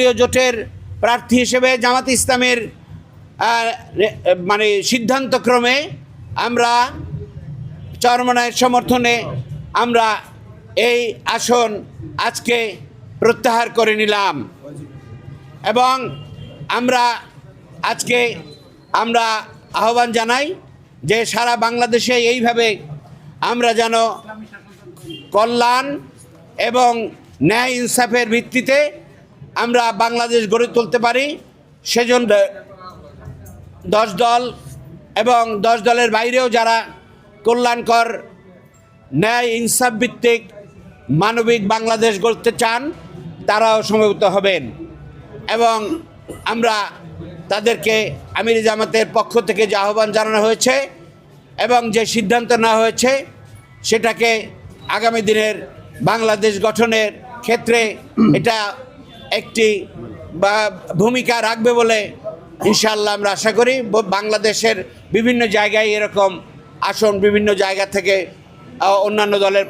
জাতীয় জোটের প্রার্থী হিসেবে জামাত ইসলামের মানে সিদ্ধান্তক্রমে আমরা চরমনায়ের সমর্থনে আমরা এই আসন আজকে প্রত্যাহার করে নিলাম। এবং আমরা আজকে আমরা আহ্বান জানাই যে সারা বাংলাদেশে এইভাবে আমরা যেন কল্যাণ এবং ন্যায় ইনসাফের ভিত্তিতে আমরা বাংলাদেশ গড়ে তুলতে পারি, সেজন্য দশ দল এবং দশ দলের বাইরেও যারা কল্যাণকর ন্যায় ইনসাফ ভিত্তিক মানবিক বাংলাদেশ গড়তে চান, তারাও সমবেত হবেন। এবং আমরা তাদেরকে আমির জামাতের পক্ষ থেকে যে আহ্বান জানানো হয়েছে এবং যে সিদ্ধান্ত নেওয়া হয়েছে, সেটাকে আগামী দিনের বাংলাদেশ গঠনের ক্ষেত্রে এটা একটি, বা ভূমিকা রাখবে বলে ইনশাল্লাহ আমরা আশা করি। বাংলাদেশের বিভিন্ন জায়গায় এরকম আসন বিভিন্ন জায়গা থেকে অন্যান্য দলের